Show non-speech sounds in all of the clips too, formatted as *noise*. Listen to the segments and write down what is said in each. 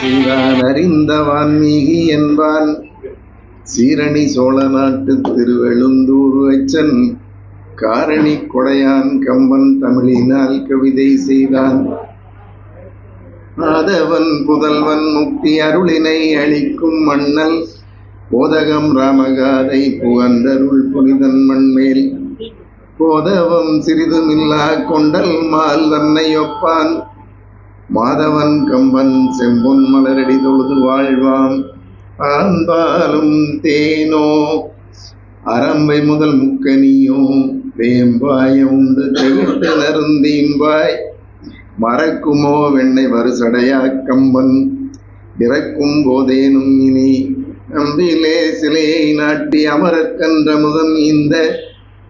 செய்தான் அறிந்த வான்மீகி என்பான். சீரணி சோழ நாட்டு திருவெழுந்தூர் அச்சன் காரணி கொடையான் கம்பன் தமிழினால் கவிதை செய்தான். ஆதவன் புதல்வன் முக்தி அருளினை அளிக்கும் மன்னல். போதகம் ராமகாதை புகந்தருள் புனிதன் மண்மேல். போதவம் சிறிதுமில்லா கொண்டல் மால் தன்னை ஒப்பான். மாதவன் கம்பன் செம்பொன் மலரடி தொழுது வாழ்வாம் ஆண்பாலும் தேனோ அரம்பை முதல் முக்கனியோ வேம்பாய உண்டு தெவிட்டு நருந்தீம்பாய் மறக்குமோ வெண்ணை வருசடையா கம்பன் இறக்கும் போதேனும் இனி அம்பிலே சிலையை நாட்டி அமரக்கன்ற முதம் இந்த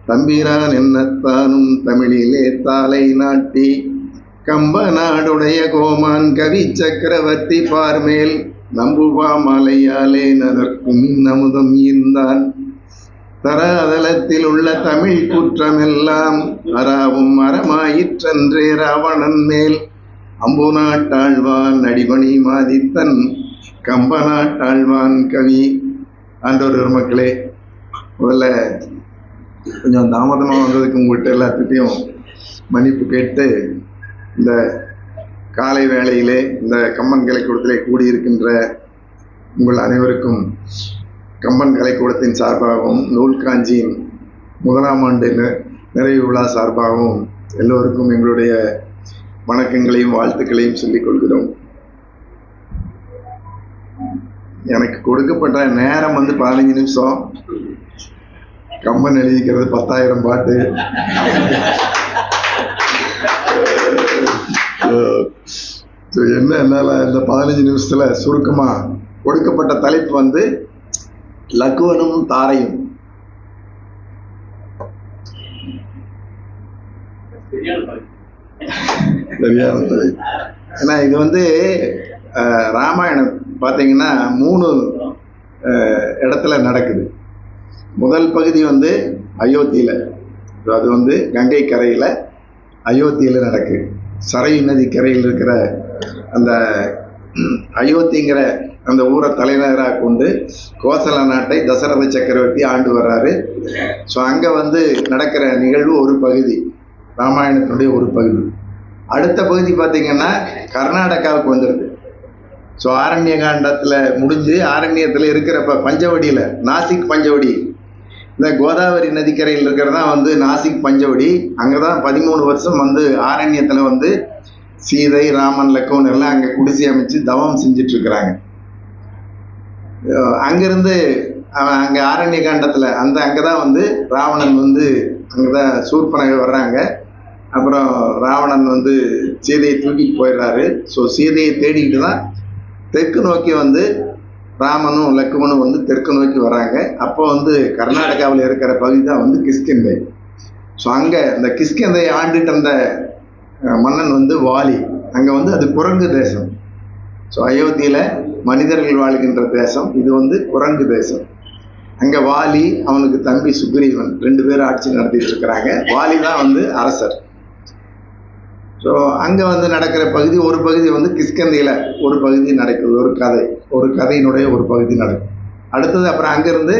தம்பிரான் என்னத்தானும் தமிழிலே தாளை நாட்டி கம்ப நாடுடைய கோமான் கவி சக்கரவர்த்தி பார்மேல் நம்புவா மாலையாலே நதற்கும் இன்னமுதம் இருந்தான் தராதலத்தில் உள்ள தமிழ் குற்றமெல்லாம் அறாவும் மரமாயிற்றன்றே ராவணன் மேல். அம்பு நாட்டாழ்வான் அடிபணி மாதித்தன் கம்ப நாட்டாழ்வான் கவி. ஆண்டவர் மக்களே முதல்ல கொஞ்சம் தாமதமாக வந்ததுக்கு உங்கள்கிட்ட எல்லாத்துட்டையும் மன்னிப்பு கேட்டு இந்த காலை வேளையிலே இந்த கம்மன் கலைக்கூடத்திலே கூடியிருக்கின்ற உங்கள் அனைவருக்கும் கம்பன் கலைக்கூடத்தின் சார்பாகவும் நூல் காஞ்சியின் முதலாம் ஆண்டு நிறைவு விழா சார்பாகவும் எல்லோருக்கும் எங்களுடைய வணக்கங்களையும் வாழ்த்துக்களையும் சொல்லிக் கொள்கிறோம். எனக்கு கொடுக்கப்பட்ட நேரம் வந்து பதினஞ்சு நிமிஷம். கம்பன் எழுதிக்கிறது பத்தாயிரம் பாட்டு. என்ன என்னால் இந்த பதினஞ்சு நிமிஷத்துல சுருக்கமா கொடுக்கப்பட்ட தலைப்பு வந்து லக்குவனும் தாரையும். சரியான தலைப்பு ஏன்னா இது வந்து ராமாயணம் பார்த்தீங்கன்னா மூணு இடத்துல நடக்குது. முதல் பகுதி வந்து அயோத்தியில. அது வந்து கங்கை கரையில் அயோத்தியில நடக்குது. சரை நதி கரையில் இருக்கிற அந்த அயோத்திங்கிற அந்த ஊரை தலைநகராக கொண்டு கோசல நாட்டை தசரத சக்கரவர்த்தி ஆண்டு வர்றாரு. ஸோ அங்கே வந்து நடக்கிற நிகழ்வு ஒரு பகுதி. ராமாயணத்தினுடைய ஒரு பகுதி. அடுத்த பகுதி பார்த்தீங்கன்னா கர்நாடகாவுக்கு வந்துடுது ஸோ ஆரண்ய காண்டத்தில் முடிஞ்சு ஆரண்யத்தில் இருக்கிறப்ப பஞ்சவடியில் நாசிக் பஞ்சவடி இந்த கோதாவரி நதிக்கரையில் இருக்கிறதா வந்து நாசிக் பஞ்சவடி. அங்கே தான் பதிமூணு வருஷம் வந்து ஆரண்யத்தில் வந்து சீதை ராமன் லக்கோன் எல்லாம் அங்கே குடிசை அமைச்சு தவம் செஞ்சுட்டு இருக்கிறாங்க அவன் அங்கே ஆரண்ய காண்டத்தில் அந்த அங்கே தான் வந்து ராவணன் வந்து அங்கே தான் சூர்பனகை வர்றாங்க. அப்புறம் ராவணன் வந்து சீதையை தூக்கிட்டு போயிடுறாரு. ஸோ சீதையை தேடிக்கிட்டு தான் தெற்கு நோக்கி வந்து ராமனும் லக்குமனும் வந்து தெற்கு நோக்கி வராங்க. அப்போ வந்து கர்நாடகாவில் இருக்கிற பகுதி தான் வந்து கிஷ்கிந்தை. ஸோ அங்கே இந்த கிஷ்கிந்தை ஆண்டுட்டு அந்த மன்னன் வந்து வாலி. அங்கே வந்து அது குரங்கு தேசம். ஸோ அயோத்தியில் மனிதர்கள் வாழ்கின்ற தேசம். இது வந்து குரங்கு தேசம். அங்கே வாலி அவனுக்கு தம்பி சுக்ரீவன் ரெண்டு பேரும் ஆட்சி நடத்திட்டு இருக்கிறாங்க. வாலி தான் வந்து அரசர். ஸோ அங்கே வந்து நடக்கிற பகுதி ஒரு பகுதி வந்து கிஷ்கந்தையில் ஒரு பகுதி நடக்குது. ஒரு கதை. ஒரு கதையினுடைய ஒரு பகுதி நடக்கும். அடுத்தது அப்புறம் அங்கேருந்து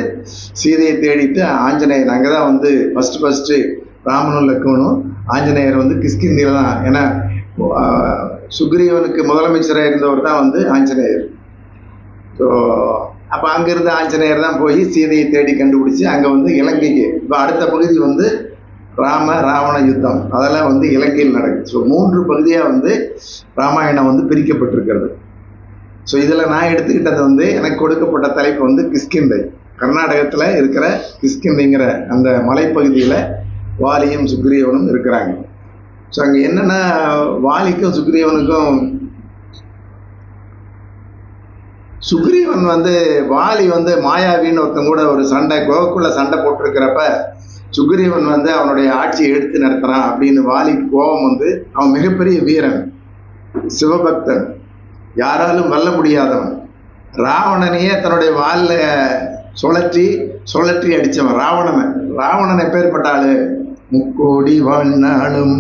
சீதையை தேடிட்டு ஆஞ்சநேயர் அங்கே தான் வந்து ஃபஸ்ட்டு ஃபஸ்ட்டு ராமனும் லக்குவனும் ஆஞ்சநேயர் வந்து கிஷ்கிந்தியில் தான். ஏன்னா சுக்ரீவனுக்கு முதலமைச்சராக இருந்தவர் தான் வந்து ஆஞ்சநேயர். ஸோ அப்போ அங்கேருந்து ஆஞ்சநேயர் தான் போய் சீதையை தேடி கண்டுபிடிச்சி அங்கே வந்து இலங்கைக்கு இப்போ அடுத்த பகுதி வந்து ராம ராவண யுத்தம். அதெல்லாம் வந்து இலங்கையில் நடக்குது. ஸோ மூன்று பகுதியாக வந்து ராமாயணம் வந்து பிரிக்கப்பட்டிருக்கிறது. ஸோ இதில் நான் எடுத்துக்கிட்டது வந்து எனக்கு கொடுக்கப்பட்ட தலைப்பு வந்து கிஷ்கிந்தை. கர்நாடகத்தில் இருக்கிற கிஷ்கிந்தைங்கிற அந்த மலைப்பகுதியில் வாலியும் சுக்ரீவனும் இருக்கிறாங்க. ஸோ அங்கே என்னென்னா வாலிக்கும் சுக்ரீவனுக்கும் சுக்ரீவன் வந்து வாலி வந்து மாயாவின்னு ஒருத்தன் கூட ஒரு சண்டை கோகுல சண்டை போட்டிருக்கிறப்ப சுக்ரீவன் வந்து அவனுடைய ஆட்சியை எடுத்து நடத்துறான் அப்படின்னு வாலி கோபம் வந்து அவன் மிகப்பெரிய வீரன் சிவபக்தன். யாராலும் வெல்ல முடியாதவன். ராவணனையே தன்னுடைய வாலில் சுழற்றி சுழற்றி அடித்தவன் ராவணனை. ராவணன் எப்பேற்பட்ட ஆளு? முக்கோடி வாழ்நாளும்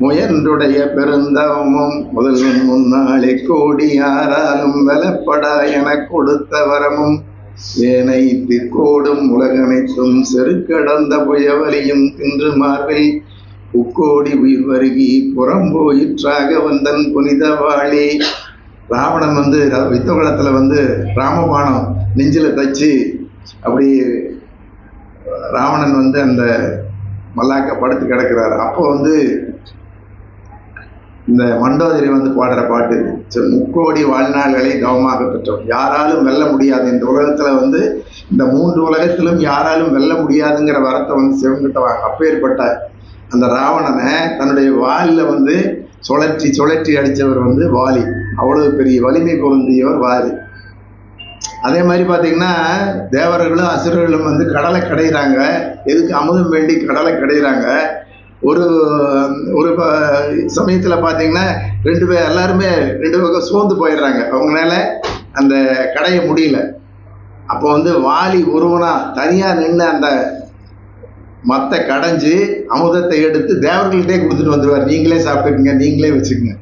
முயன்றுடைய பெருந்தவமும் முதல்வன் முன்னாளே கோடி யாராலும் வெலப்படா என கொடுத்த வரமும் சேனை திக்கோடும் உலகனைத்தும் செருக்கடந்த புயவலியும் தின்று மார்பில் உக்கோடி உயிர் வருகி புறம்போயிற்றாக வந்தன் புனித வாழி ராவணன் வந்து ர- வந்து ராமபானம் நெஞ்சில தச்சு அப்படி ராவணன் வந்து அந்த மல்லாக்க படுத்து கிடக்கிறார். அப்போ வந்து இந்த மண்டோதரி வந்து பாடுற பாட்டு முக்கோடி வாழ்நாள்களை தவமாக பெற்றோம். யாராலும் வெல்ல முடியாது. இந்த உலகத்துல வந்து இந்த மூன்று உலகத்திலும் யாராலும் வெல்ல முடியாதுங்கிற வரத்தை வந்து சிவங்கிட்ட வாங்க அப்பேற்பட்ட அந்த ராவணனை தன்னுடைய வாலில் வந்து சுழற்றி சுழற்றி அடித்தவர் வந்து வாலி. அவ்வளவு பெரிய வலிமை பொருந்தியவர் வாலி. அதே மாதிரி பார்த்தீங்கன்னா தேவர்களும் அசுரர்களும் வந்து கடலை கடையிறாங்க. எதுக்கு அமுதம் வேண்டி கடலை கடையிறாங்க? ஒரு ஒரு சமயத்தில் பார்த்தீங்கன்னா ரெண்டு பேர் எல்லாருமே ரெண்டு பக்கம் சோர்ந்து போயிடுறாங்க. அவங்களால அந்த கடைய முடியல. அப்போ வந்து வாலி ஒருவனா தனியாக நின்று அந்த மத்தை கடைஞ்சி அமுதத்தை எடுத்து தேவர்கள்ட்டே கொடுத்துட்டு வந்துடுவார் நீங்களே சாப்பிட்டுக்குங்க நீங்களே வச்சுக்கோங்க.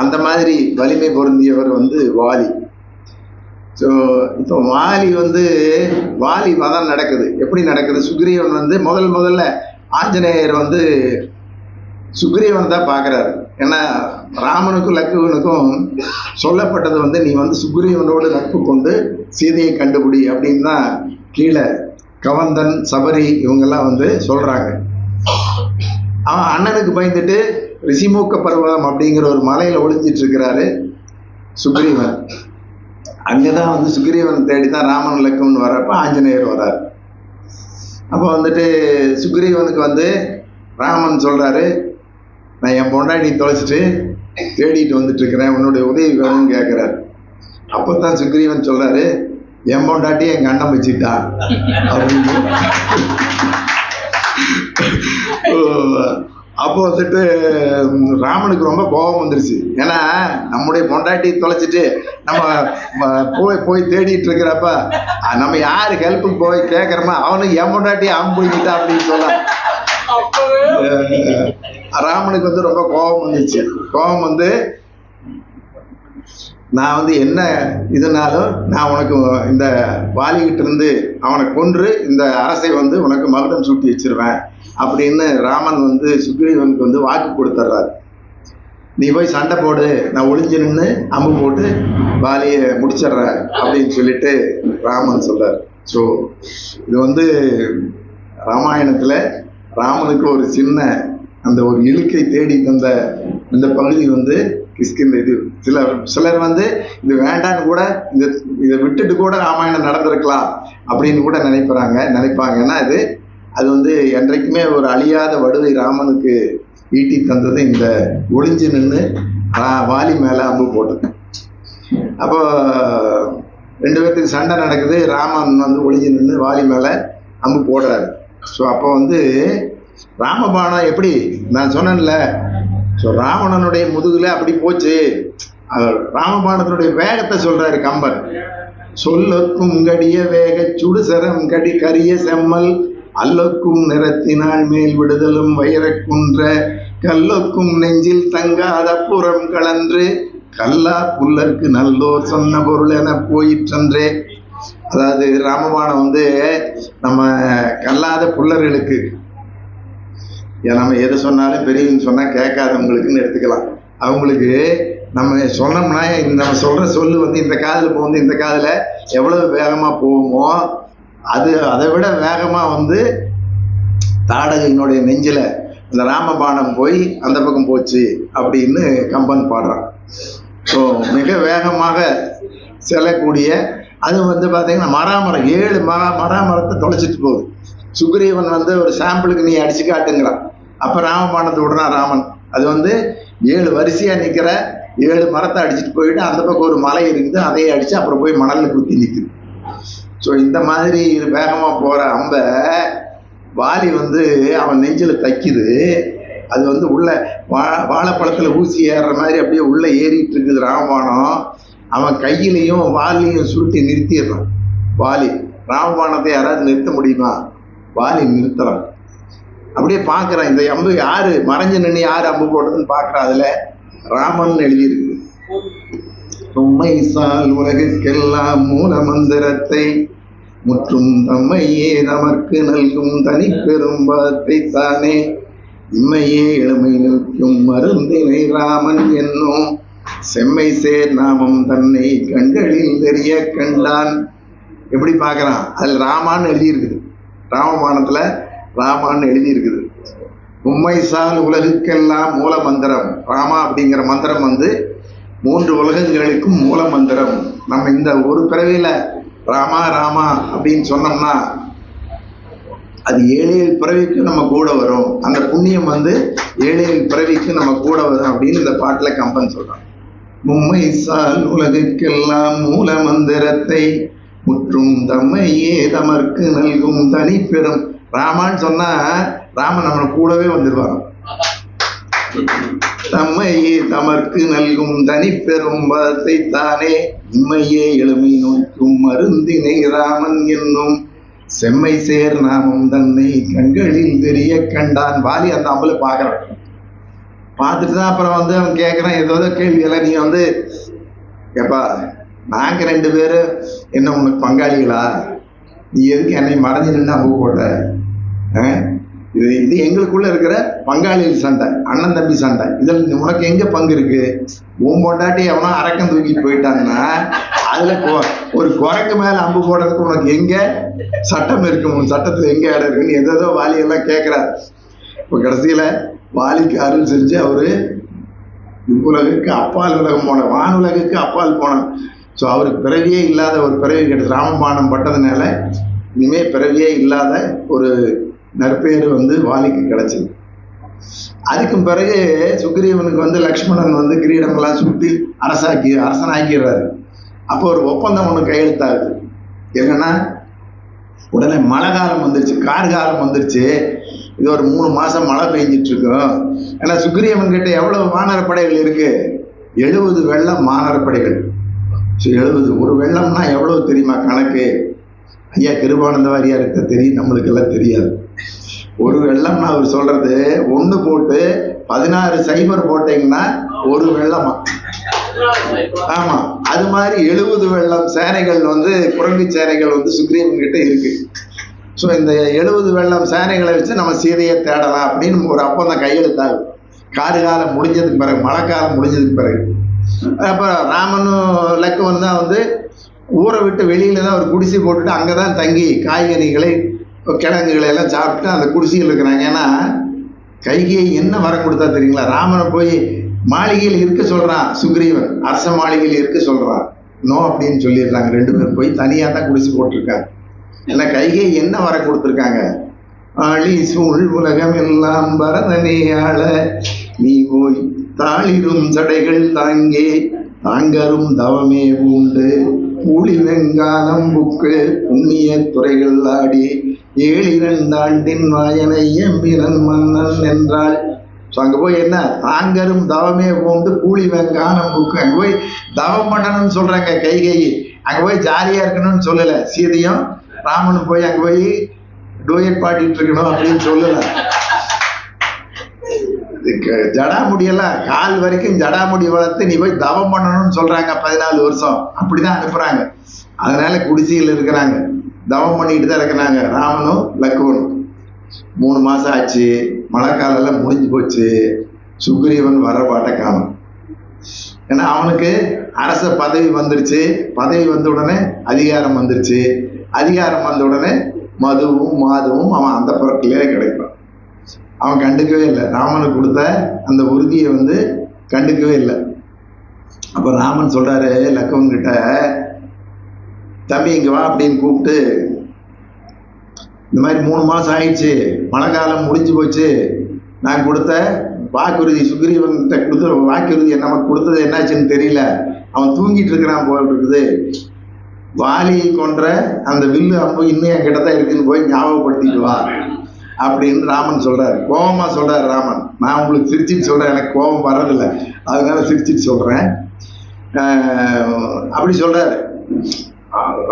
அந்த மாதிரி வலிமை பொருந்தியவர் வந்து வாலி. ஸோ இப்போ வாலி வந்து வாலி வதம் நடக்குது. எப்படி நடக்குது? சுக்ரீவன் வந்து முதல் முதல்ல ஆஞ்சநேயர் வந்து சுக்ரீவன் தான் பார்க்குறாரு. ஏன்னா ராமனுக்கும் லக்குவனுக்கும் சொல்லப்பட்டது வந்து நீ வந்து சுக்ரீவனோடு நட்பு கொண்டு சீதையை கண்டுபிடி அப்படின்னு தான் கீழே கவந்தன் சபரி இவங்கெல்லாம் வந்து சொல்கிறாங்க அவன் அண்ணனுக்கு பயந்துட்டு ரிஷிமூக்க பர்வதம் அப்படிங்கிற ஒரு மலையில் ஒளிஞ்சிட்டு இருக்கிறாரு சுக்ரீவன். அங்கதான் வந்து சுக்ரீவன் தேடி தான் ராமன் லக்குவன் வரப்ப ஆஞ்சநேயர் வராரு அப்போ வந்துட்டு சுக்ரீவனுக்கு வந்து ராமன் சொல்றாரு நான் என் பொண்டாட்டி தொலைச்சிட்டு தேடிட்டு வந்துட்டு இருக்கிறேன் உன்னுடைய உதவி வேணும்னு கேட்குறாரு அப்போ தான் சுக்ரீவன் சொல்றாரு என் பொண்டாட்டி எங்க அண்ணன் வச்சுட்டான் அப்படின்னு. *laughs* ம், ராமனுக்கு ரொம்ப கோபம் வந்துருச்சு. ஏன்னா நம்முடைய பொண்டாட்டி தொலைச்சிட்டு நம்ம போய் போய் தேடிட்டு இருக்கிறப்ப நம்ம யாரு ஹெல்ப்புக்கு போய் கேட்கறோமோ அவனுக்கு என் பொண்டாட்டி அவன் பிடிக்கிட்டா அப்படின்னு சொல்ல ராமனுக்கு வந்து ரொம்ப கோபம் வந்துச்சு கோபம் வந்து நான் வந்து என்ன இதுனாலும் நான் உனக்கு இந்த வாலிகிட்ட இருந்து அவனை கொன்று இந்த அரசை வந்து உனக்கு மகுடம் சூட்டி வச்சிருவேன். அப்படின்னு ராமன் வந்து சுக்ரீவனுக்கு வந்து வாக்கு கொடுத்துட்றாரு நீ போய் சண்டை போடு நான் ஒளிஞ்சு நின்று அம்பு போட்டு வாலியை முடிச்சிடுறேன் அப்படின்னு சொல்லிட்டு ராமன் சொல்றார். ஸோ இது வந்து ராமாயணத்தில் ராமனுக்கு ஒரு சின்ன அந்த ஒரு இழுக்கை தேடி தந்த இந்த பகுதி வந்து கிஸ்கிந்த இது. சிலர் சிலர் வந்து இது வேண்டான்னு கூட இந்த இதை விட்டுட்டு கூட ராமாயணம் நடந்திருக்கலாம் அப்படின்னு கூட நினைக்கிறாங்க நினைப்பாங்க. ஏன்னா இது அது வந்து என்றைக்குமே ஒரு அழியாத வடுவை ராமனுக்கு ஈட்டி தந்தது இந்த ஒளிஞ்சு நின்று வாலி மேலே அம்பு போட்டது. அப்போ ரெண்டு பேர்த்துக்கு சண்டை நடக்குது. ராமன் வந்து ஒளிஞ்சு நின்று வாலி மேலே அம்பு போடுறாரு. ஸோ அப்போ வந்து ராமபாணம் எப்படி? நான் சொன்னேன்ல. ஸோ ராவணனுடைய முதுகுல அப்படி போச்சு. ராமபானத்தினுடைய வேகத்தை சொல்றாரு கம்பன். சொல்லொக்கும் கடிய வேக சுடுசரம் கடி கரிய செம்மல் அல்லொக்கும் நிறத்தினால் மேல் விடுதலும் வைரக்குன்ற கல்லொக்கும் நெஞ்சில் தங்காத புறம் கலன்று கல்லா புல்லருக்கு நல்லோர் சொன்ன பொருள் என போயிற்றன்றே. அதாவது ராமபாணம் வந்து நம்ம கல்லாத புல்லர்களுக்கு நம்ம எது சொன்னாலும் பெரியவங்க சொன்னால் கேட்காதவங்களுக்குன்னு எடுத்துக்கலாம். அவங்களுக்கு நம்ம சொன்னோம்னா இந்த நம்ம சொல்கிற சொல்லு வந்து இந்த காதில் போகுது இந்த காதில் எவ்வளவு வேகமாக போகுமோ அது அதை விட வேகமாக வந்து தாடகையினுடைய நெஞ்சில் இந்த ராமபானம் போய் அந்த பக்கம் போச்சு அப்படின்னு கம்பன் பாடுறான். ஸோ மிக வேகமாக செல்லக்கூடிய அது வந்து பார்த்தீங்கன்னா மராமரம் ஏழு மரா மராமரத்தை தொலைச்சிட்டு போகுது. சுக்ரீவன் வந்து ஒரு சாம்பிளுக்கு நீ அடிச்சு காட்டுங்கிறான். அப்போ ராமபானத்தை விடுறான் ராமன். அது வந்து ஏழு வரிசையாக நிற்கிற ஏழு மரத்தை அடிச்சுட்டு போயிட்டு அந்த பக்கம் ஒரு மலை இருக்குது அதையே அடித்து அப்புறம் போய் மணலில் குத்தி நிற்குது ஸோ இந்த மாதிரி வேகமாக போகிற அம்பை வாலி வந்து அவன் நெஞ்சில் தைக்குது. அது வந்து உள்ள வா வாழைப்பழத்தில் ஊசி ஏறுற மாதிரி அப்படியே உள்ளே ஏறிட்டு இருக்குது ராமபானம் அவன் கையிலையும் வாலிலையும் சுருட்டி நிறுத்திடுறான். வாலி ராமபானத்தை யாராவது நிறுத்த முடியுமா? வாலி நிறுத்துறான். அப்படியே பார்க்குறான் இந்த அம்பு யாரு? மறைஞ்சு நின்று யார் அம்பு போட்டதுன்னு பார்க்குறான் அதில் ராமன் எழுதியிருக்கு. உம்மை சால் மூல மந்திரத்தை முற்றும் தம்மையே நமக்கு நல்கும் தனி பெரும்பாத்தை தானே இம்மையே எளிமை நிற்கும் மருந்தினை ராமன் என்னும் செம்மை சேர் நாமம் தன்னை கண்களில் தெரிய கண்டான். எப்படி பார்க்கறான் அதில் ராமான்னு எழுதியிருக்குது. ராமபாணத்துல ராமான்னு எழுதியிருக்குது. உம்மை சால் உலகுக்கெல்லாம் மூல மந்திரம். ராமா அப்படிங்கிற மந்திரம் வந்து மூன்று உலகங்களுக்கும் மூல மந்திரம். நம்ம இந்த ஒரு பிறவியில ராமா ராமா அப்படின்னு சொன்னோம்னா அது ஏழு ஏழு பிறவிக்கு நம்ம கூட வரும். அந்த புண்ணியம் வந்து ஏழு ஏழு பிறவிக்கு நம்ம கூட வரும் அப்படின்னு இந்த பாட்டுல கம்பன் சொல்றான். மும்மை சால் உலகுக்கெல்லாம் மூல மந்திரத்தை முற்றும் தம்மையே தமர்க்கு நல்கும் தனி பெரும் ராமான்னு சொன்னா ராமன் நம்ம கூடவே வந்துடுவான் தம்மையே தமக்கு நல்கும் தனி பெரும் தானே இம்மையே எளிமை நோய்க்கும் மருந்தினை ராமன் என்னும் செம்மை சேர் நாமம் தன்னை கண்களில் தெரிய கண்டான். வாலி அந்த அம்பல பார்க்கறான் பார்த்துட்டு தான் அப்புறம் வந்து அவன் கேட்குறான் ஏதோ ஏதோ கேள்வியெல்லாம் நீ வந்து எப்பா நாங்க ரெண்டு பேரும் என்ன உனக்கு பங்காளிகளா? நீ எதுக்கு என்னை மறைஞ்சு நின்னா போட போட்ட ஆ? இது இது எங்களுக்குள்ள இருக்கிற பங்காளிகள் சண்டை அண்ணன் தம்பி சண்டை. இதில் உனக்கு எங்க பங்கு இருக்கு? உன் பொண்டாட்டி எவனோ அரக்கம் தூக்கிட்டு போயிட்டாங்கன்னா அதுல ஒரு குரங்கு மேல அம்பு போடுறதுக்கு உனக்கு எங்க சட்டம் இருக்கு? உன் சட்டத்துல எங்க இடம் இருக்குன்னு எதோ வாலியெல்லாம் கேட்கிறாரு இப்ப கடைசியில வாலிக்கு அருள் செஞ்சு அவரு உலகுக்கு அப்பால் உலகம் போன வானுலகுக்கு அப்பால் போன ஸோ அவருக்கு பிறவியே இல்லாத ஒரு பிறவி கிடைச்சு ராமபானம் பட்டதுனால இனிமே பிறவியே இல்லாத ஒரு நற்பெயர் வந்து வாலிக்கு கிடைச்சது. அதுக்கும் பிறகு சுக்ரீவனுக்கு வந்து லக்ஷ்மணன் வந்து கிரீடமெல்லாம் சுட்டி அரசாக்கி அரசனாக்கிறாரு அப்போ ஒரு ஒப்பந்தம் ஒன்று கையெழுத்தாகுது. என்னன்னா உடனே மழை காலம் வந்துருச்சு கார் காலம் வந்துருச்சு. இது ஒரு மூணு மாதம் மழை பெஞ்சிட்டு இருக்கோம் ஏன்னா சுக்ரீவன் கிட்ட எவ்வளவு வானரப்படைகள் இருக்கு? எழுபது வெள்ளம் வானரப்படைகள் ஸோ எழுபது. ஒரு வெள்ளம்னா எவ்வளவு தெரியுமா கணக்கு? ஐயா கிருபானந்த வாரியாருக்கு தெரியும் நம்மளுக்கு எல்லாம் தெரியாது. ஒரு வெள்ளம்னா அவர் சொல்றது ஒண்ணு போட்டு பதினாறு சைபர் போட்டீங்கன்னா ஒரு வெள்ளமா? ஆமா அது மாதிரி எழுபது வெள்ளம் சேனைகள் வந்து குரங்கு சேனைகள் வந்து சுக்ரீவன் கிட்ட இருக்கு. ஸோ இந்த எழுபது வெள்ளம் சேனைகளை வச்சு நம்ம சீதையை தேடலாம் அப்படின்னு ஒரு அப்பந்தம் கையெழுத்தாகும் காடு காலம் முடிஞ்சதுக்கு பிறகு மழை காலம் முடிஞ்சதுக்கு பிறகு. அப்புறம் ராமனும் லக்குவன் தான் வந்து ஊரை விட்டு வெளியில தான் ஒரு குடிசை போட்டுட்டு அங்கே தான் தங்கி காய்கறிகளை கிழங்குகளை எல்லாம் சாப்பிட்டு அந்த குடிசையில் இருக்கிறாங்க. ஏன்னா கைகையை என்ன வரம் கொடுத்தா தெரியுங்களா? ராமனை போய் மாளிகையில் இருக்க சொல்கிறான் சுக்ரீவன். அரச மாளிகையில் இருக்க சொல்கிறான் நோ அப்படின்னு சொல்லிடுறாங்க. ரெண்டு பேரும் போய் தனியாக தான் குடிசை போட்டிருக்காங்க. ஏன்னா கைகை என்ன வரம் கொடுத்துருக்காங்க? ஆளி சூழ் உலகம் எல்லாம் பரதனே நீ போய் தாளிரும் சடைகள் தாங்கே தாங்கரும் தவமே பூண்டு. கூலி வெங்காலம் புக்கு புண்ணிய துறைகள் ஆடி ஏழிரண்டாண்டின் வாயனை எம்பிரன் மன்னன் என்றாள். ஸோ அங்கே போய் என்ன? தாங்கரும் தவமே பூண்டு கூலி வெங்கானம் புக்கு. அங்கே போய் தவம் பண்ணணும்னு சொல்றாங்க கை அங்கே போய் ஜாலியாக இருக்கணும்னு சொல்லலை. சீதையும் ராமனும் போய் அங்கே போய் டூயட் பாடிட்டு இருக்கணும் அப்படின்னு சொல்லலை. ஜடாமுடியெல்லாம் கால் வரைக்கும் ஜடாமுடி வளர்த்து நீ போய் தவம் பண்ணணும்னு சொல்றாங்க பதினாலு வருஷம். அப்படிதான் அனுப்புறாங்க. அதனால குடிசையில் இருக்கிறாங்க. தவம் பண்ணிட்டு தான் இருக்கிறாங்க. ராமனும் லக்குவனும் மூணு மாசம் ஆச்சு. மழை காலம் முடிஞ்சு போச்சு. சுக்ரீவன் வர பாட்டை காணும். ஏன்னா அவனுக்கு அரச பதவி வந்துருச்சு. பதவி வந்த உடனே அதிகாரம் வந்துருச்சு. அதிகாரம் வந்த உடனே மதுவும் மாதுவும் அவன் அந்த புறத்திலே கிடைப்பான். அவன் கண்டுக்கவே இல்லை. ராமனுக்கு கொடுத்த அந்த உறுதியை வந்து கண்டுக்கவே இல்லை. அப்போ ராமன் சொல்கிறாரு லக்கவன் கிட்ட தம்பி இங்கே வா அப்படின்னு கூப்பிட்டு இந்த மாதிரி மூணு மாதம் ஆயிடுச்சு. மழை காலம் முடிஞ்சு போச்சு. நான் கொடுத்த வாக்குறுதி சுக்ரீவன் கொடுத்த வாக்குறுதி நமக்கு கொடுத்தது என்னாச்சுன்னு தெரியல. அவன் தூங்கிட்டு இருக்கிறான் போல் இருக்குது. வாலியை கொன்ற அந்த வில்லு அம்பு இன்னும் என் கிட்ட தான் இருக்குன்னு போய் ஞாபகப்படுத்திட்டு வா. அப்படின்னு ராமன் சொல்றாரு. கோபமா சொல்றாரு ராமன். நான் உங்களுக்கு சிரிச்சிட்டு சொல்றேன் எனக்கு கோபம் வர்றதில்ல. அதனால சிரிச்சிட்டு சொல்றேன். அப்படி சொல்றாரு.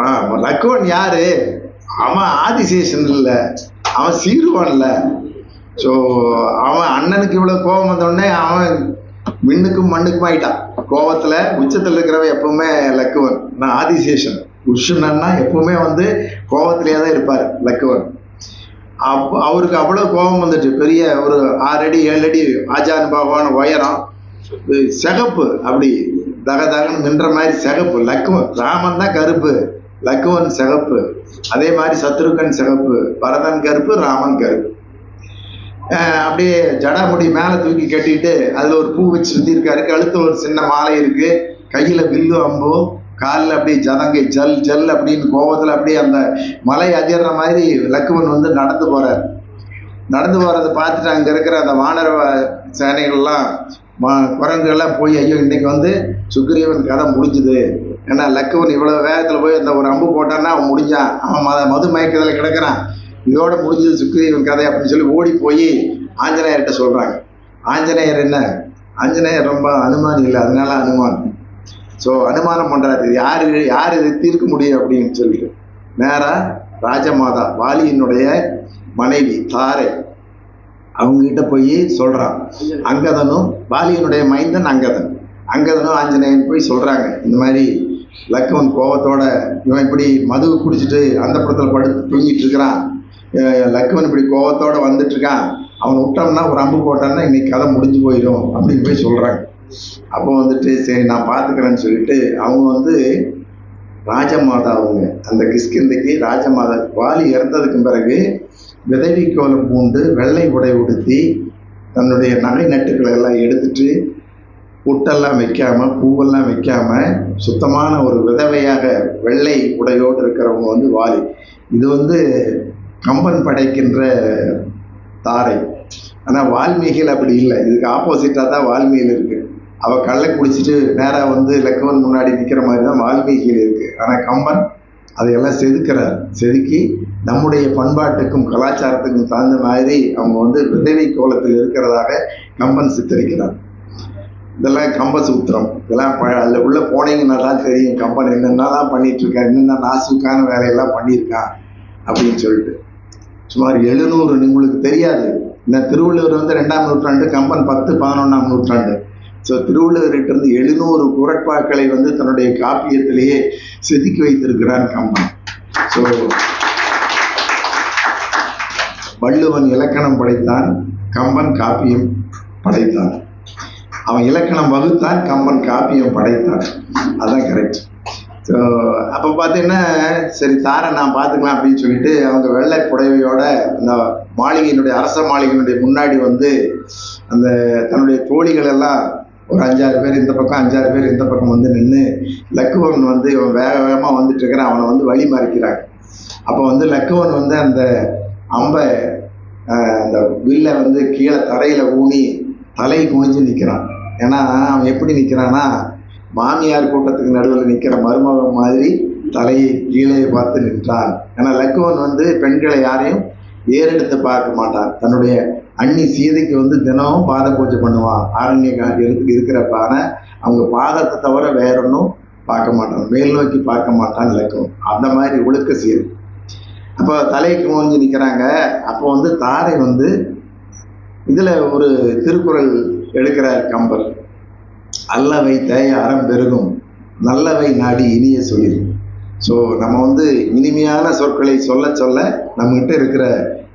ஆஹ் யார் யாரு? அவன் ஆதிசேஷன் இல்லை. அவன் சீருவன்ல ஸோ அவன் அண்ணனுக்கு இவ்வளோ கோபம் வந்தோடனே அவன் மின்னுக்கும் மண்ணுக்கும் ஆயிட்டான். கோபத்தில் உச்சத்தில் இருக்கிறவன் எப்பவுமே லக்குவன். நான் ஆதிசேஷன். உஷ்ணன்னா எப்பவுமே வந்து கோபத்திலேயே தான் இருப்பார் லக்குவன். அப்போ அவருக்கு அவ்வளோ கோபம் வந்துட்டு பெரிய ஒரு ஆறு அடி ஏழு அடி ஆஜான் பகவான் உயரம் சிகப்பு அப்படி தக தகன்னு நின்ற மாதிரி சிகப்பு லக்குவன் ராமன் தான் கருப்பு லக்குவன் சிகப்பு அதே மாதிரி சத்ருகன் சிகப்பு பரதன் கருப்பு ராமன் கருப்பு. அப்படியே ஜடாமுடி மேலே தூக்கி கட்டிட்டு அதில் ஒரு பூ வச்சு சுற்றிருக்காரு கழுத்து ஒரு சின்ன மாலை இருக்கு கையில் வில்லு அம்பு காலில் அப்படியே ஜனங்க ஜல் ஜல் அப்படின்னு கோபத்தில் அப்படியே அந்த மலை அதிர்ற மாதிரி லக்குவன் வந்து நடந்து போகிறார் நடந்து போகிறத பார்த்துட்டு அங்கே இருக்கிற அந்த வானர சேனைகள்லாம் ம- குரங்குகள்லாம் போய் ஐயோ இன்னைக்கு வந்து சுக்ரீவன் கதை முடிஞ்சுது. ஏன்னா லக்குவன் இவ்வளோ வேகத்தில் போய் அந்த ஒரு அம்பு போட்டான்னா அவன் முடிஞ்சான். அவன் மத மது மயக்கத்தில் கிடக்குறான். இதோட முடிஞ்சது சுக்ரீவன் கதை அப்படின்னு சொல்லி ஓடி போய் ஆஞ்சநேயர்கிட்ட சொல்கிறாங்க ஆஞ்சநேயர் என்ன? ஆஞ்சநேயர் ரொம்ப அனுமான் இல்லை. அதனால அனுமான். ஸோ அனுமானம் பண்ணுறாரு யார் யார் இதை தீர்க்க முடியும் அப்படின்னு சொல்லிட்டு. நேராக ராஜமாதா வாலியினுடைய மனைவி தாரை அவங்ககிட்ட போய் சொல்கிறான் அங்கதனும் வாலியினுடைய மைந்தன் அங்கதன். அங்கதனும் ஆஞ்சநேயன் போய் சொல்கிறாங்க இந்த மாதிரி லக்குவன் கோபத்தோட இவன் இப்படி மது குடிச்சிட்டு அந்த புறத்தில் படுத்து தூங்கிட்டு இருக்கிறான். அஹ் இப்படி கோபத்தோட வந்துட்டு இருக்கான். அவன் விட்டோம்னா ஒரு அம்பு போட்டான்னா இன்னைக்கு கதை முடிஞ்சு போயிடும் அப்படின்னு போய் சொல்கிறாங்க அப்போ வந்துட்டு சரி நான் பார்த்துக்கிறேன்னு சொல்லிட்டு அவங்க வந்து ராஜமாதா அவங்க அந்த கிஷ்கிந்தைக்கு ராஜமாதா வாலி இறந்ததுக்கு பிறகு விதவி கோலம் பூண்டு வெள்ளை உடை உடுத்தி தன்னுடைய நகை நட்டுக்களை எல்லாம் எடுத்துட்டு புட்டெல்லாம் வைக்காமல் பூவெல்லாம் வைக்காமல் சுத்தமான ஒரு விதவையாக வெள்ளை உடையோடு இருக்கிறவங்க வந்து வாலி. இது வந்து கம்பன் படைக்கின்ற தாரை. ஆனால் வால்மீகியில் அப்படி இல்லை. இதுக்கு ஆப்போசிட்டாக தான் வால்மீகியில் இருக்கு. அவள் கள்ள குடிச்சிட்டு நேராக வந்து லக்கவன் முன்னாடி நிற்கிற மாதிரி தான் வால்மீகியில் இருக்கு. ஆனால் கம்பன் அதையெல்லாம் செதுக்கிறார். செதுக்கி நம்முடைய பண்பாட்டுக்கும் கலாச்சாரத்துக்கும் தகுந்த மாதிரி அவங்க வந்து விதவை கோலத்தில் இருக்கிறதாக கம்பன் சித்தரிக்கிறார். இதெல்லாம் கம்ப சூத்திரம். இதெல்லாம் ப அதில் உள்ள போனீங்கன்னா தான் தெரியும் கம்பன் என்னென்னலாம் பண்ணிட்டு இருக்கான் என்னென்ன நாசுக்கான வேலையெல்லாம் பண்ணியிருக்கான் அப்படின்னு சொல்லிட்டு. சுமார் எழுநூறு உங்களுக்கு தெரியாது. இந்த திருவள்ளுவர் வந்து ரெண்டாம் நூற்றாண்டு கம்பன் பத்து பதினொன்றாம் நூற்றாண்டு. ஸோ திருவள்ளுவர்கிட்ட இருந்து எழுநூறு குரட்பாக்களை வந்து தன்னுடைய காப்பியத்திலேயே செதுக்கி வைத்திருக்கிறான் கம்பன். ஸோ வள்ளுவன் இலக்கணம் படைத்தான் கம்பன் காப்பியம் படைத்தான். அவன் இலக்கணம் வகுத்தான் கம்பன் காப்பியம் படைத்தான். அதான் கரெக்ட் ஸோ அப்போ பார்த்தீங்கன்னா சரி தாரை நான் பார்த்துக்கலாம் அப்படின்னு சொல்லிட்டு அவங்க வெள்ளை புடவையோட அந்த மாளிகையினுடைய அரச மாளிகையினுடைய முன்னாடி வந்து அந்த தன்னுடைய தோழிகள் எல்லாம் ஒரு அஞ்சாறு பேர் இந்த பக்கம் அஞ்சாறு பேர் இந்த பக்கம் வந்து நின்று லக்குவன் வந்து இவன் வேக வேகமாக வந்துட்டு இருக்கிறான். அவனை வந்து வழி மறைக்கிறாங்க. அப்போ வந்து லக்குவன் வந்து அந்த அம்பை அந்த வில்லை வந்து கீழே தரையில் ஊனி தலை குனிஞ்சு நிற்கிறான் ஏன்னா அவன் எப்படி நிற்கிறான்னா மாமியார் கூட்டத்துக்கு நடுவில் நிற்கிற மருமகன் மாதிரி தலையை கீழே பார்த்து நின்றான். ஏன்னா லக்குவன் வந்து பெண்களை யாரையும் ஏறெடுத்து பார்க்க மாட்டான். தன்னுடைய அண்ணி சீதைக்கு வந்து தினமும் பாத பூஜை பண்ணுவான் ஆரண்ய காரியத்துக்கு இருக்கிறப்ப அவங்க பாதத்தை தவிர வேற ஒன்றும் பார்க்க மாட்டான். மேல் நோக்கி பார்க்க மாட்டான் லக்குவன் அந்த மாதிரி ஒழுக்க சீர் அப்போ தலைக்கு மூஞ்சி நிற்கிறாங்க அப்போ வந்து தாரை வந்து இதில் ஒரு திருக்குறள் எடுக்கிறார் கம்பல் அல்லவை தேய அறம் பெருகும். நல்லவை நாடி இனிய சொல்லி ஸோ நம்ம வந்து இனிமையான சொற்களை சொல்ல சொல்ல நம்மகிட்ட இருக்கிற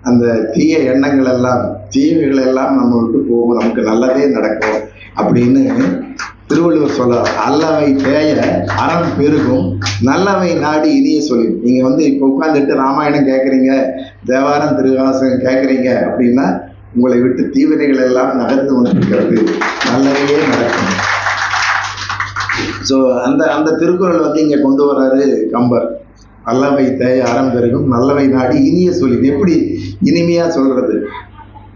அந்த தீய எண்ணங்கள் எல்லாம் தீமைகள் எல்லாம் நம்ம விட்டு போகும் நமக்கு நல்லதே நடக்கும் அப்படின்னு திருவள்ளுவர் சொல்றார் அல்லவை தேய அறம் பெருகும் நல்லவை நாடு இனிய சொல்லி நீங்க வந்து இப்போ உட்காந்துட்டு ராமாயணம் கேட்குறீங்க தேவாரம் திருவாசகம் கேட்குறீங்க அப்படின்னா உங்களை விட்டு தீவிரைகள் எல்லாம் நகர்ந்து கொண்டிருக்கிறது. நல்லவையே நடக்கும். ஸோ அந்த அந்த திருக்குறள் வந்து இங்கே கொண்டு வர்றாரு கம்பர். அல்லவை தேய அறம் பெருகும் நல்லவை நாடு இனிய சொல்லி எப்படி இனிமையா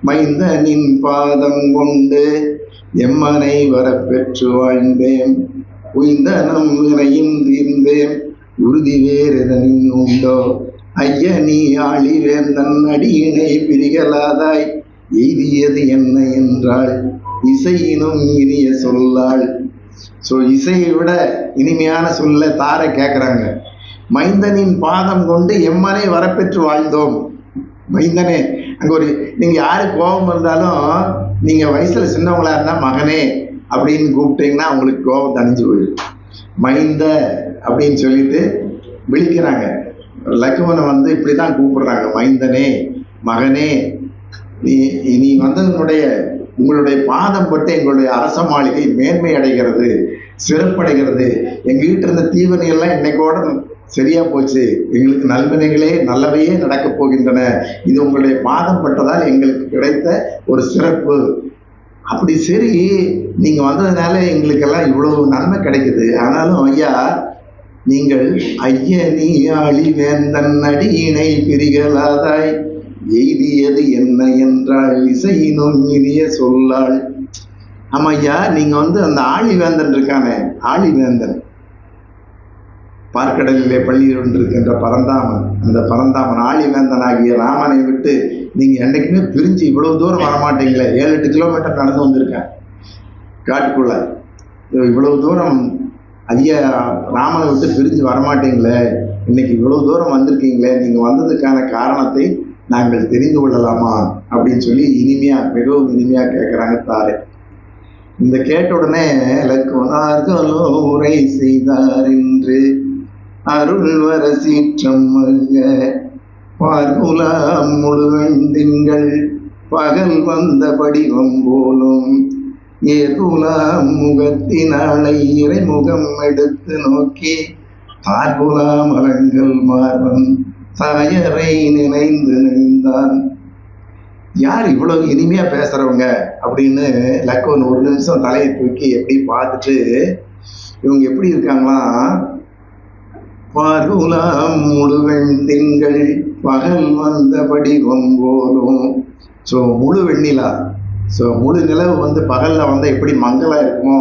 மைந்தனின் பாதம் கொண்டு எம்மனை வரப்பெற்று வாழ்ந்தேன். உய்ந்தனம் வினையும் தீர்ந்தேன். உறுதி வேறெதனின் உண்டோ? ஐய நீ ஆளி வேந்தன் அடியினை பிரிகலாதாய். எய்தியது என்ன என்றால் இசையினும் இனிய சொல்லாள். ஸோ இசையை விட இனிமையான சொல்ல தாரை கேட்குறாங்க மைந்தனின் பாதம் கொண்டு எம்மனை வரப்பெற்று வாழ்ந்தோம். மைந்தனே அங்கே ஒரு நீங்கள் யாரு கோபம் இருந்தாலும் நீங்கள் வயசில் சின்னவங்களா இருந்தால் மகனே அப்படின்னு கூப்பிட்டீங்கன்னா அவங்களுக்கு கோபம் தணிஞ்சு போயிடும். மைந்த அப்படின்னு சொல்லிட்டு விழிக்கிறாங்க. லக்குவனை வந்து இப்படி தான் கூப்பிடுறாங்க மைந்தனே மகனே நீ நீ வந்ததனுடைய உங்களுடைய பாதம் பட்டு எங்களுடைய அரச மாளிகை மேன்மை அடைகிறது சிறப்படைகிறது. எங்ககிட்ட இருந்த தீவனையெல்லாம் இன்னைக்கோட சரியா போச்சு. எங்களுக்கு நல்வினைகளே நல்லவையே நடக்கப் போகின்றன. இது உங்களுடைய பாதம் பட்டதால் எங்களுக்கு கிடைத்த ஒரு சிறப்பு. அப்படி சரி நீங்க வந்ததுனால எங்களுக்கெல்லாம் இவ்வளவு நன்மை கிடைக்குது. ஆனாலும் ஐயா நீங்கள் ஐய நீ ஆளி வேந்தன் அடியினை பிரிகலாதாய் எய்தியது என்ன என்றால் இசையினும் இனிய சொல்லாள். ஆமா ஐயா நீங்க வந்து அந்த ஆழிவேந்தன் இருக்கானே ஆழிவேந்தன். பார்க்கடலிலே பள்ளி இருக்கின்ற பரந்தாமன் அந்த பரந்தாமன் ஆழிவேந்தன் ஆகிய ராமனை விட்டு நீங்கள் என்றைக்குமே பிரிஞ்சு இவ்வளோ தூரம் வரமாட்டீங்களே? ஏழு எட்டு கிலோமீட்டர் நடந்து வந்திருக்கேன். காட்டுக்குள்ள. இவ்வளவு தூரம் ஐயா ராமனை விட்டு பிரிஞ்சு வரமாட்டீங்களே? இன்னைக்கு இவ்வளவு தூரம் வந்திருக்கீங்களே? நீங்கள் வந்ததுக்கான காரணத்தை நாங்கள் தெரிந்து கொள்ளலாமா? அப்படின்னு சொல்லி இனிமையா மிகவும் இனிமையா கேட்குறாங்க தாரே. இந்த கேட்ட உடனே லக்குனார்களோ உரை செய்தார் என்று அருள் வர சீற்றம் மல்க பார்குலாம் முழுவெந்திங்கள் பகல் வந்த படிவம் போலும். ஏகுலாம் முகத்தினாளை இறைமுகம் எடுத்து நோக்கி தார்குலாம் அலங்கள் மார்பன் சாயரை நினைந்து நினைந்தான் யார் இவ்வளவு இனிமையா பேசுறவங்க அப்படின்னு லக்கோன் ஒரு நிமிஷம் தலையை தூக்கி எப்படி பார்த்துட்டு இவங்க எப்படி இருக்காங்களாம்? பருலாம் முழுவெண் திங்கள் பகல் வந்தபடி போலும். ஸோ முழு வெண்ணிலா. ஸோ முழு நிலவு வந்து பகலில் வந்தால் எப்படி மங்களாக இருக்குமோ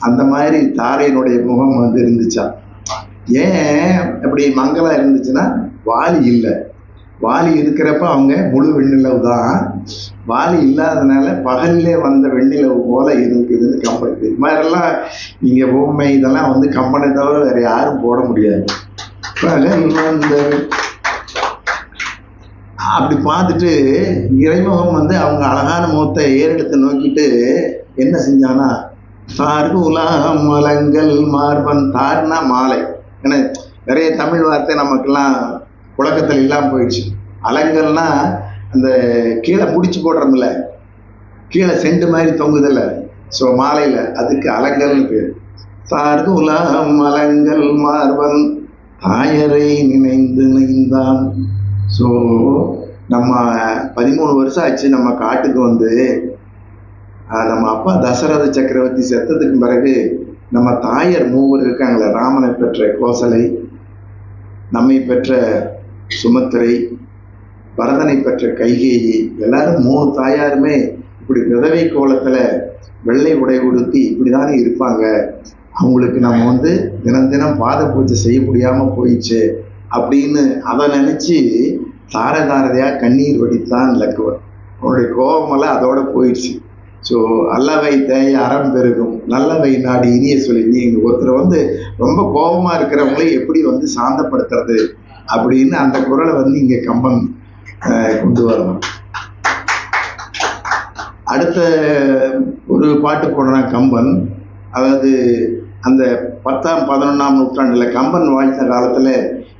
அந்த மாதிரி தாரையினுடைய முகம் வந்து இருந்துச்சா? ஏன் அப்படி மங்களாக இருந்துச்சுன்னா வாலி இல்லை. வாலி இருக்கிறப்ப அவங்க முழு வெண்ணிலவு தான். வாலி இல்லாதனால பகல்லே வந்த வெண்ணிலவு போல இருக்குதுன்னு கம்பெனி இது மாதிரிலாம் நீங்க பொம்மை இதெல்லாம் வந்து கம்பெனி தவிர வேற யாரும் போட முடியாது. பகல் வந்த அப்படி பார்த்துட்டு இறைமுகம் வந்து அவங்க அழகான முகத்தை ஏறெடுத்து நோக்கிட்டு என்ன செஞ்சானா தார்குலாம் மலங்கள் மார்பன் தார்னா மாலை. ஏன்னா நிறைய தமிழ் வார்த்தை நமக்கெல்லாம் புழக்கத்தில் இல்லாமல் போயிடுச்சு. அலங்கல்னா அந்த கீழே பிடிச்சி போடுறோம்ல கீழே செண்டு மாதிரி தொங்குதில்ல ஸோ மாலையில் அதுக்கு அலங்கல்னு பேர். சார்குலாம் அலங்கல் மார்பன் தாயரை நினைந்து நினைந்தான் ஸோ நம்ம பதிமூணு வருஷம் ஆச்சு நம்ம காட்டுக்கு வந்து. நம்ம அப்பா தசரத சக்கரவர்த்தி செத்ததுக்கு பிறகு நம்ம தாயர் மூவர் இருக்காங்களே ராமனை பெற்ற கோசலை நம்மை பெற்ற சுமத்திரை பரதனை பெற்ற கைகேயி எல்லாரும் மூணு தாயாருமே இப்படி விதவை கோலத்துல வெள்ளை உடை உடுத்தி இப்படிதானே இருப்பாங்க. அவங்களுக்கு நம்ம வந்து தினம் தினம் பாத பூஜை செய்ய முடியாம போயிடுச்சு அப்படின்னு அதை நினைச்சு தார தாரதையா கண்ணீர் வடித்தான் லக்குவன். அவனுடைய கோபமெல்லாம் அதோட போயிடுச்சு. ஸோ அல்லவை தேய அறம் பெருகும். நல்லவை நாடு இனிய சொல்லி நீங்க ஒருத்தர் வந்து ரொம்ப கோபமா இருக்கிறவங்களை எப்படி வந்து சாந்தப்படுத்துறது அப்படின்னு அந்த குரலை வந்து இங்க கம்பம் கொண்டு வரணும். அடுத்த ஒரு பாட்டு போடுறான் கம்பன். அதாவது அந்த பத்தாம் பதினொன்றாம் நூற்றாண்டில் கம்பன் வாழ்ந்த காலத்தில்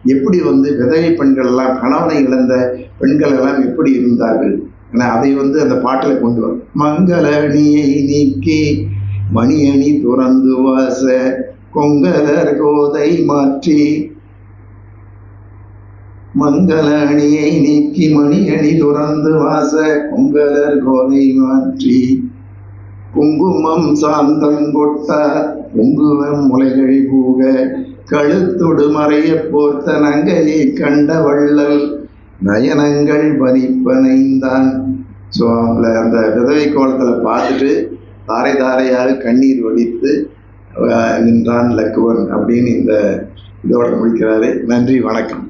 எப்படி வந்து விதவை பெண்கள் எல்லாம் கணவனை இழந்த பெண்கள் எல்லாம் எப்படி இருந்தார்கள் ஏன்னா அதை வந்து அந்த பாட்டில் கொண்டு வரும். மங்கள அணியை நீக்கி மணி அணி துறந்து வாச கொங்கலர் கோதை மாற்றி மங்கள அணியை நீக்கி மணி அணி துறந்து வாச கொங்கலர் கோதை மாற்றி. குங்குமம் சாந்தம் கொட்ட குங்குமம் முளைகள் பூக கழுத்தொடு மறைய போர்த்த நங்கையை கண்ட வள்ளல் நயனங்கள் பதிப்பனைந்தான் ஸோ அவங்கள அந்த விதவை கோலத்தில் பார்த்துட்டு தாரை தாரையாக கண்ணீர் வடித்து நின்றான் லக்குவன் அப்படின்னு இந்த இதோட முடிக்கிறாரு. நன்றி வணக்கம்.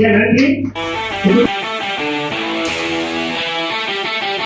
ஏன் நன்றி